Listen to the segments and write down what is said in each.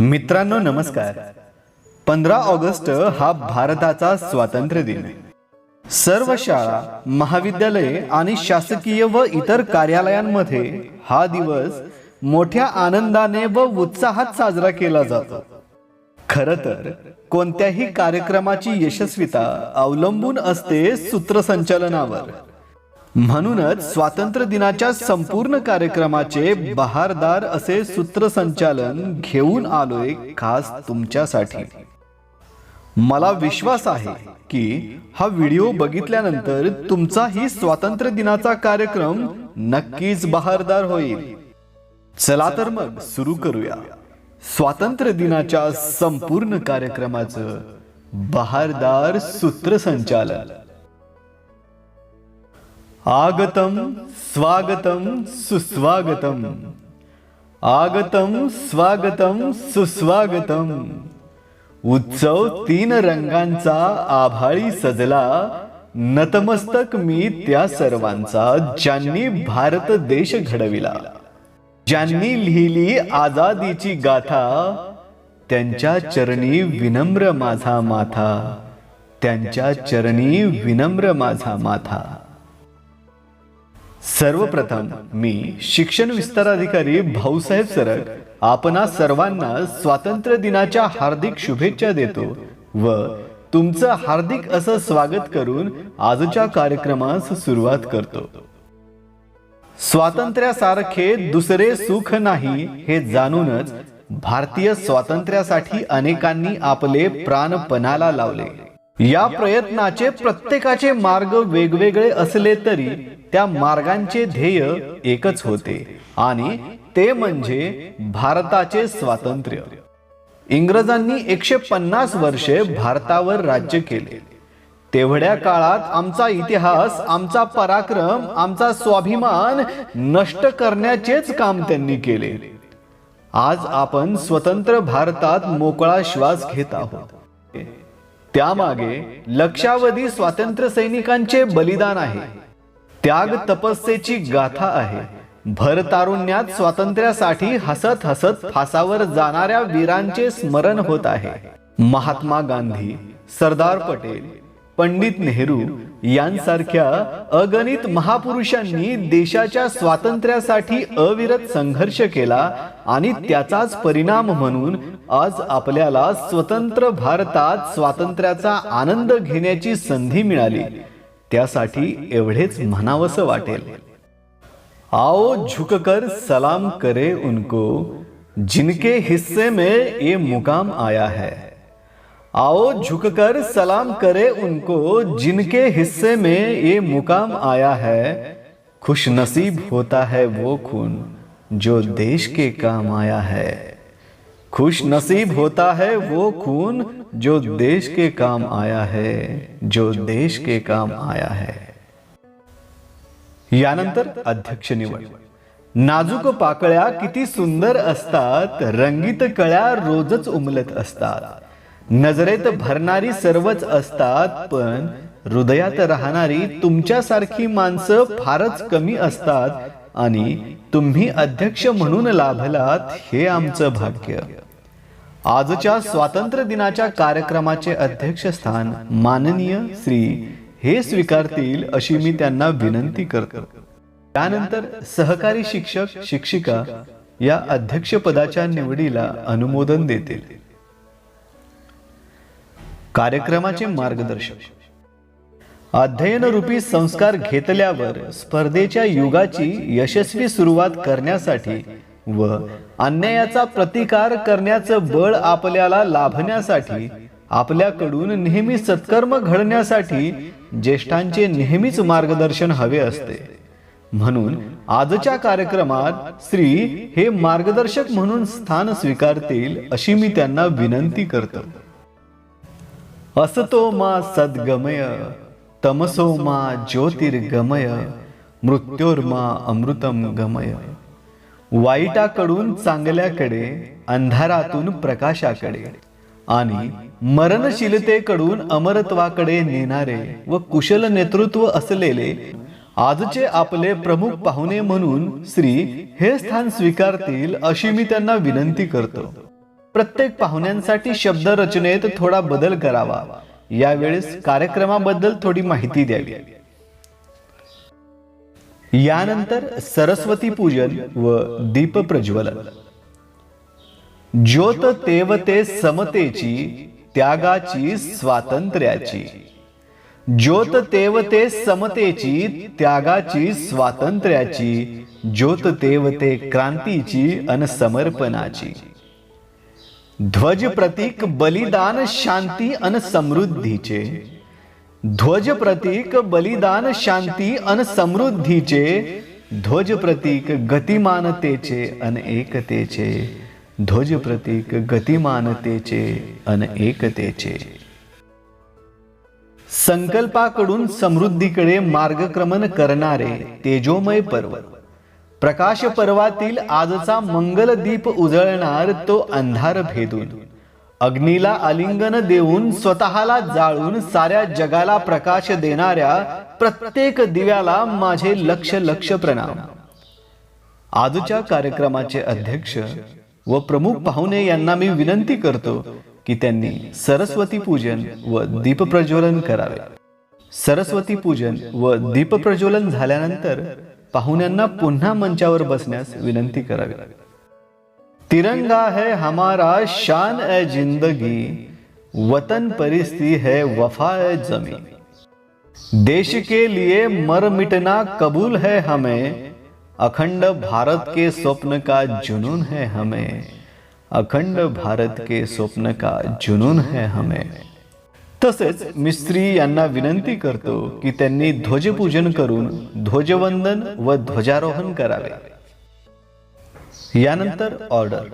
मित्रांनो नमस्कार. पंधरा ऑगस्ट हा भारताचा स्वातंत्र्य दिन. सर्व शाळा महाविद्यालये आणि शासकीय व इतर कार्यालयांमध्ये हा दिवस मोठ्या आनंदाने व उत्साहात साजरा केला जातो. खर तर कोणत्याही कार्यक्रमाची यशस्वीता अवलंबून असते सूत्रसंचालनावर. म्हणूनच स्वातंत्र्य दिनाच्या संपूर्ण कार्यक्रमाचे बहारदार असे सूत्रसंचालन घेऊन आलोय खास तुमच्यासाठी. मला विश्वास आहे की हा व्हिडिओ बघितल्यानंतर तुमचाही स्वातंत्र्य दिनाचा कार्यक्रम नक्कीच बहारदार होईल. चला तर मग सुरू करूया. स्वातंत्र्य दिनाच्या संपूर्ण कार्यक्रमाचं बहारदार सूत्रसंचालन. आगतम स्वागतम सुस्वागतम। आगतम स्वागतम सुस्वागतम। उत्सव तीन रंगांचा आभाळी सजला नतमस्तक मी त्या सर्वांचा ज्यांनी भारत देश घडविला। ज्यांनी लिहिली आजादीची गाथा त्यांच्या चरणी विनम्र माझा माथा त्यांच्या चरणी विनम्र माझा माथा। सर्वप्रथम मी शिक्षण विस्तार अधिकारी भाऊसाहेब सरक आपणा सर्वांना स्वातंत्र्य दिनाच्या हार्दिक शुभेच्छा देतो व तुमचं हार्दिक असं स्वागत करून आजच्या कार्यक्रमास सुरुवात करतो. स्वातंत्र्यासारखे दुसरे सुख नाही हे जाणूनच भारतीय स्वातंत्र्यासाठी अनेकांनी आपले प्राण पणाला लावले. या प्रयत्नाचे प्रत्येकाचे मार्ग वेगवेगळे असले तरी त्या मार्गांचे ध्येय एकच होते. आणि ते म्हणजे भारताचे स्वातंत्र्य. इंग्रजांनी एकशे पन्नास वर्षे भारतावर राज्य केले. तेवढ्या काळात आमचा इतिहास आमचा पराक्रम आमचा स्वाभिमान नष्ट करण्याचेच काम त्यांनी केले. आज आपण स्वतंत्र भारतात मोकळा श्वास घेत आहोत. त्यामागे लक्षावधी स्वातंत्र्य सैनिकांचे बलिदान आहे. त्याग तपस्येची गाथा आहे. भर तारुण्यात स्वातंत्र्यासाठी हसत हसत फासावर जाणाऱ्या वीरांचे स्मरण होत आहे. महात्मा गांधी सरदार पटेल पंडित नेहरू यांसारख्या अगणित महापुरुषांनी देशाच्या स्वातंत्र्यासाठी अविरत संघर्ष केला आणि त्याचाच परिणाम म्हणून आज आपल्याला स्वतंत्र भारतात स्वातंत्र्याचा आनंद घेण्याची संधी मिळाली. त्यासाठी एवढेच म्हणावंसं वाटेल. आओ झुककर सलाम करे उनको जिनके हिस्से में ये मुकाम आया है. आओ झुककर सलाम करे उनको, जिनके हिस्से में ये मुकाम आया है। खुश नसीब होता है वो खून जो देश के काम आया है। खुश नसीब होता है वो खून जो देश के काम आया है, जो देश के काम आया है। यानंतर अध्यक्ष निवड। नाजूक पाकळ्या किती सुंदर असतात, रंगीत कळ्या रोजच उमलत असतात। नजरेत भरणारी सर्वच असतात पण हृदयात राहणारी तुमच्यासारखी माणसं फारच कमी असतात आणि तुम्ही अध्यक्ष म्हणून लाभलात हे आमचं भाग्य. आजच्या स्वातंत्र्य दिनाच्या कार्यक्रमाचे अध्यक्षस्थान माननीय श्री हे स्वीकारतील अशी मी त्यांना विनंती करतो. त्यानंतर सहकारी शिक्षक शिक्षिका या अध्यक्षपदाच्या निवडीला अनुमोदन देतील. कार्यक्रमाचे मार्गदर्शक. अध्ययन रूपी संस्कार घेतल्यावर स्पर्धेच्या युगाची यशस्वी सुरुवात करण्यासाठी व अन्यायाचा प्रतिकार करण्याचं बळ आपल्याला लाभण्यासाठी आपल्याकडून नेहमी सत्कर्म घडण्यासाठी ज्येष्ठांचे नेहमीच मार्गदर्शन हवे असते. म्हणून आजच्या कार्यक्रमात श्री हे मार्गदर्शक म्हणून स्थान स्वीकारतील अशी मी त्यांना विनंती करतो. असतो मा सद्गमय तमसो मा ज्योतिर्गमय मृत्योर्मा अमृतम गमय. वाईटाकडून चांगल्याकडे अंधारातून प्रकाशाकडे आणि मरणशीलतेकडून अमरत्वाकडे नेणारे व कुशल नेतृत्व असलेले आजचे आपले प्रमुख पाहुणे म्हणून श्री हे स्थान स्वीकारतील अशी मी त्यांना विनंती करतो. प्रत्येक पाहुण्यांसाठी शब्द रचनेत थोडा बदल करावा. यावेळेस कार्यक्रमाबद्दल थोडी माहिती द्यावी. यानंतर सरस्वती पूजन व दीप प्रज्वलन. ज्योत तेवते समतेची त्यागाची स्वातंत्र्याची. ज्योत तेवते समतेची त्यागाची स्वातंत्र्याची. ज्योत तेवते क्रांतीची अन समर्पणाची. ध्वज प्रतीक बलिदान शांती अन समृद्धीचे ध्वज प्रतीक बलिदान शांती अन समृद्धीचे ध्वज प्रतीक गतिमानतेचे अन एकतेचे ध्वज प्रतीक गतिमानतेचे अन एकतेचे संकल्पाकडून समृद्धीकडे मार्गक्रमण करणारे तेजोमय पर्व प्रकाश पर्वातील आजचा मंगल दीप उजळणार तो अंधार भेदून. अग्नीला आलिंगन देऊन स्वतःला जाळून साऱ्या जगाला प्रकाश देणाऱ्या प्रत्येक दिव्याला माझे लक्ष लक्ष प्रणाम. आजच्या कार्यक्रमाचे अध्यक्ष व प्रमुख पाहुणे यांना मी विनंती करतो की त्यांनी सरस्वती पूजन व दीप प्रज्वलन करावे. सरस्वती पूजन व दीप प्रज्वलन झाल्यानंतर पाहुण्यांना पुन्हा मंचावर बसण्यास विनंती करावी. तिरंगा है हमारा शान ए जिंदगी वतन परिस्थिति है वफा ए जमी. देश के लिए मर मिटना कबूल है हमें अखंड भारत के स्वप्न का जुनून है हमें अखंड भारत के स्वप्न का जुनून है हमें. तसेच मिस्त्री यांना विनंती करतो की त्यांनी ध्वजपूजन करून ध्वजवंदन व ध्वजारोहण करावे. यानंतर ऑर्डर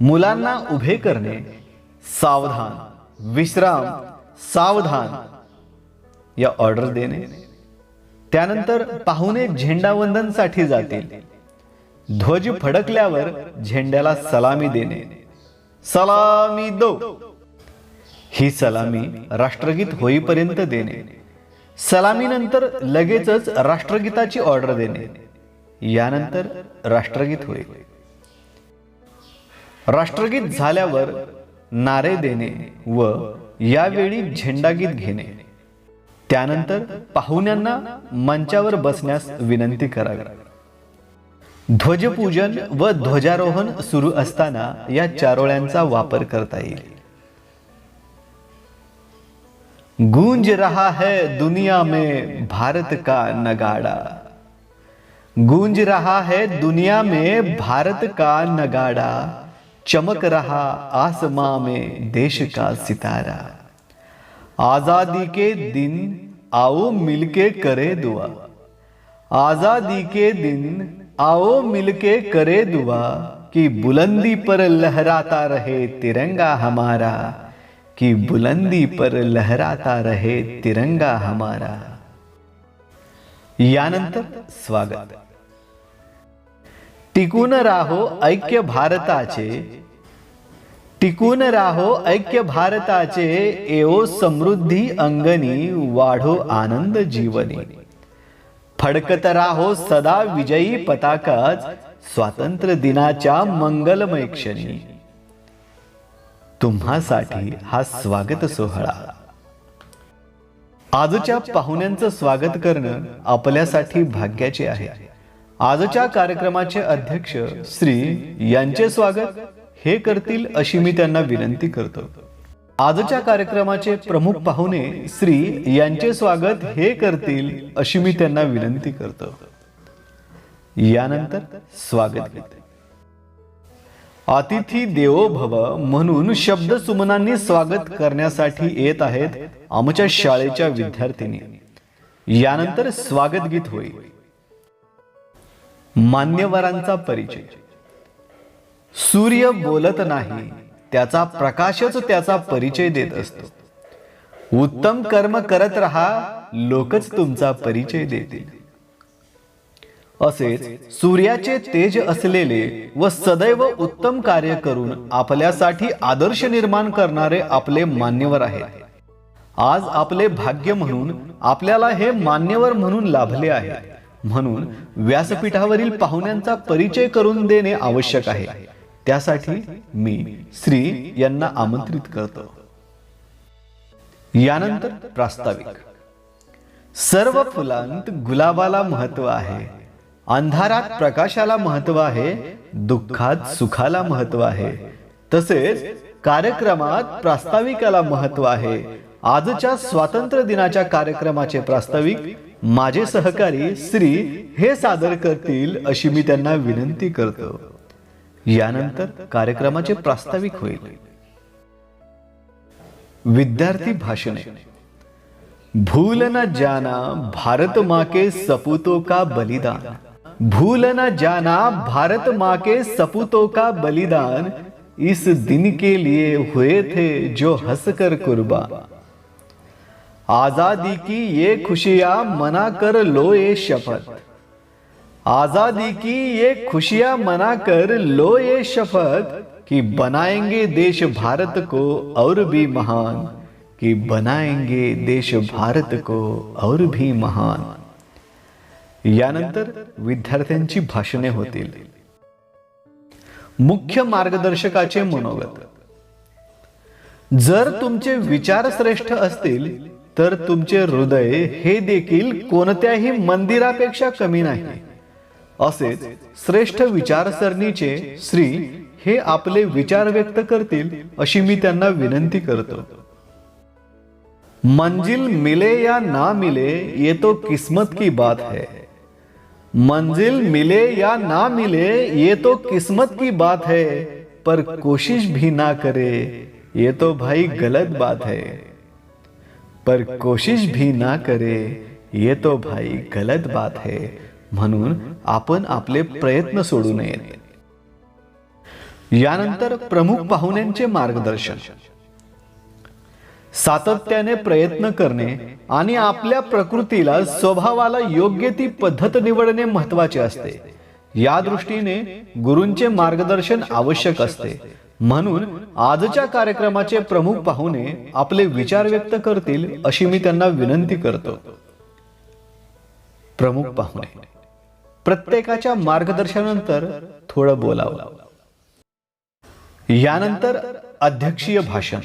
मुलांना उभे करणे. सावधान विश्राम सावधान. या ऑर्डर देणे. त्यानंतर पाहुणे झेंडावंदनसाठी जातील. ध्वज फडकल्यावर झेंड्याला सलामी देणे. सलामी दो. ही सलामी राष्ट्रगीत होईपर्यंत देणे. सलामीनंतर लगेचच राष्ट्रगीताची ऑर्डर देणे. यानंतर राष्ट्रगीत होईल राष्ट्रगीत झाल्यावर नारे देणे व यावेळी झेंडागीत घेणे. त्यानंतर पाहुण्यांना मंचावर बसण्यास विनंती करावी. ध्वजपूजन व ध्वजारोहण सुरू असताना या चारोळ्यांचा वापर करता येईल. गूंज रहा है दुनिया में भारत का नगाड़ा। गूंज रहा है दुनिया में भारत का नगाड़ा। चमक रहा आसमां में देश का सितारा। आज़ादी के दिन आओ मिलके करे दुआ। आज़ादी के दिन आओ मिलके करे दुआ कि बुलंदी पर लहराता रहे तिरंगा हमारा। कि बुलंदी पर लहराता रहे तिरंगा हमारा। यानंतर स्वागत। टिकून राहो ऐक्य भारताचे। टिकून राहो ऐक्य भारताचे एओ समृद्धी अंगणी वाढो आनंद जीवनी। फडकत राहो सदा विजयी पताकाच स्वातंत्र्य दिनाच्या मंगलमय क्षणी। तुम्हासाठी हा स्वागत सोहळा. आजच्या पाहुण्यांचं स्वागत करणं आपल्यासाठी भाग्याचे आहे. आजच्या कार्यक्रमाचे अध्यक्ष श्री यांचे स्वागत हे करतील अशी मी त्यांना विनंती करतो. आजच्या कार्यक्रमाचे प्रमुख पाहुणे श्री यांचे स्वागत हे करतील अशी मी त्यांना विनंती करतो. यानंतर स्वागत घेते. अतिथी देवो भव म्हणून शब्द सुमनांनी स्वागत करण्यासाठी येत आहेत आमच्या शाळेच्या विद्यार्थिनी. यानंतर स्वागत गीत होईल मान्यवरांचा परिचय. सूर्य बोलत नाही त्याचा प्रकाशच त्याचा परिचय देत असतो. उत्तम कर्म करत रहा लोकच तुमचा परिचय देतील. असेच सूर्याचे तेज असलेले व सदैव उत्तम कार्य करून आपल्यासाठी आदर्श निर्माण करणारे आपले मान्यवर आहेत. आज आपले भाग्य म्हणून आपल्याला हे मान्यवर म्हणून लाभले आहे. म्हणून व्यासपीठावरील पाहुण्यांचा परिचय करून देणे आवश्यक आहे. त्यासाठी मी श्री यांना आमंत्रित करतो. यानंतर प्रास्ताविक. सर्व फुलांत गुलाबाला महत्त्व आहे. अंधारात प्रकाशाला महत्त्व आहे दुःखात सुखाला महत्त्व आहे. तसेच कार्यक्रमात प्रास्ताविकाला महत्त्व आहे. आजच्या स्वातंत्र्य दिनाच्या कार्यक्रमाचे प्रास्ताविक माझे सहकारी श्री हे सादर करतील अशी मी त्यांना विनंती करतो. यानंतर कार्यक्रमाचे प्रास्ताविक होईल. विद्यार्थी भाषणे. भूल न जाना भारत माँ के सपूतों का बलिदान? भूल न जाना भारत माँ के सपूतों का बलिदान इस दिन के लिए हुए थे जो हंसकर कुर्बान आज़ादी की ये खुशियाँ मना कर लो ये शपथ। आज़ादी की ये खुशियाँ मना कर लो ये शपथ कि बनाएँगे देश भारत को और भी महान, कि बनाएँगे देश भारत को और भी महान। यानंतर विद्यार्थ्यांची भाषणे होतील. मुख्य मार्गदर्शकाचे मनोगत. जर तुमचे विचार श्रेष्ठ असतील तर तुमचे हृदय हे देखील कोणत्याही मंदिरापेक्षा कमी नाही. असेच श्रेष्ठ विचारसरणीचे श्री हे आपले विचार व्यक्त करतील अशी मी त्यांना विनंती करतो. मंजिल मिले या ना मिले ये तो किस्मत की बात है. मंजिल मिले या ना मिले ये तो किस्मत की बात है पर कोशिश भी ना करे ये तो भाई गलत बात है। पर कोशिश भी ना करे ये तो भाई गलत बात है। म्हणून आपण आपले प्रयत्न सोडू नयेत। यानंतर प्रमुख पाहुण्यांचे मार्गदर्शन। सातत्याने प्रयत्न करणे आणि आपल्या प्रकृतीला स्वभावाला योग्य ती पद्धत निवडणे महत्त्वाचे असते. या दृष्टीने गुरूंचे मार्गदर्शन आवश्यक असते. म्हणून आजच्या कार्यक्रमाचे प्रमुख पाहुणे आपले विचार व्यक्त करतील अशी मी त्यांना विनंती करतो. प्रमुख पाहुणे प्रत्येकाच्या मार्गदर्शनानंतर थोडं बोलावं. यानंतर अध्यक्षीय भाषण.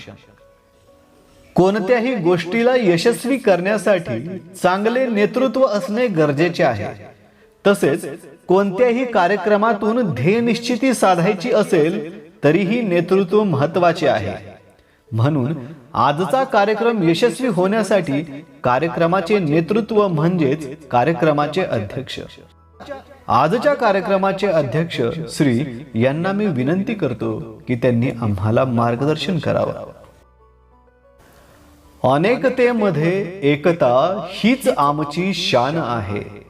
कोणत्याही गोष्टीला यशस्वी करण्यासाठी चांगले नेतृत्व असणे गरजेचे आहे. तसेच कोणत्याही कार्यक्रमातून ध्येय निश्चिती साधायची असेल तरीही नेतृत्व महत्त्वाचे आहे. म्हणून आजचा कार्यक्रम यशस्वी होण्यासाठी कार्यक्रमाचे नेतृत्व म्हणजेच कार्यक्रमाचे अध्यक्ष. आजच्या कार्यक्रमाचे अध्यक्ष श्री यांना मी विनंती करतो की त्यांनी आम्हाला मार्गदर्शन करावं. अनेकतेमध्ये एकता हीच आमची शान आहे.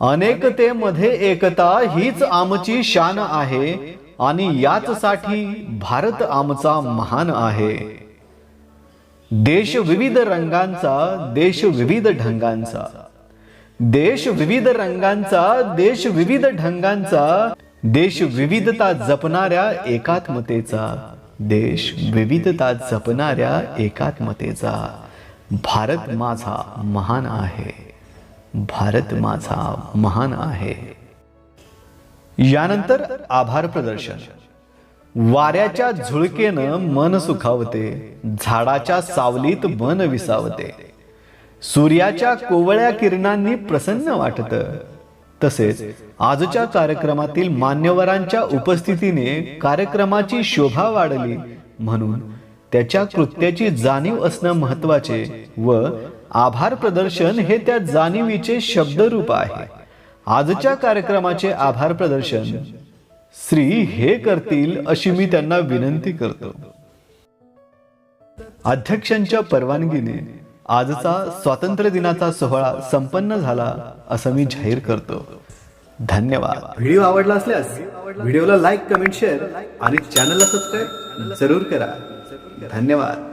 अनेकतेमध्ये एकता हीच आमची शान आहे आणि याचसाठी भारत आमचा महान आहे. देश विविध रंगांचा देश विविध ढंगांचा. देश विविध रंगांचा देश विविध ढंगांचा देश विविधता जपणाऱ्या एकात्मतेचा. देश विविधता जपणाऱ्या एकात्मतेचा भारत माझा महान आहे. भारत माझा महान आहे. यानंतर आभार प्रदर्शन. वाऱ्याच्या झुळकेनं मन सुखावते झाडाच्या सावलीत मन विसावते. सूर्याच्या कोवळ्या किरणांनी प्रसन्न वाटत तसेच आजच्या कार्यक्रमातील मान्यवरांच्या उपस्थितीने कार्यक्रमाची शोभा वाढली. म्हणून त्याच्या कृत्याची जाणीव असणं महत्त्वाचे व आभार प्रदर्शन हे त्या जाणीवीचे शब्दरूप आहे. आजच्या कार्यक्रमाचे आभार प्रदर्शन श्री हे करतील अशी मी त्यांना विनंती करतो. अध्यक्षांच्या परवानगीने आजचा स्वातंत्र्य दिनाचा सोहळा संपन्न झाला असं मी जाहीर करतो. धन्यवाद. व्हिडिओ आवडला असल्यास व्हिडिओला लाईक कमेंट शेअर आणि चॅनलला सबस्क्राईब जरूर करा. धन्यवाद.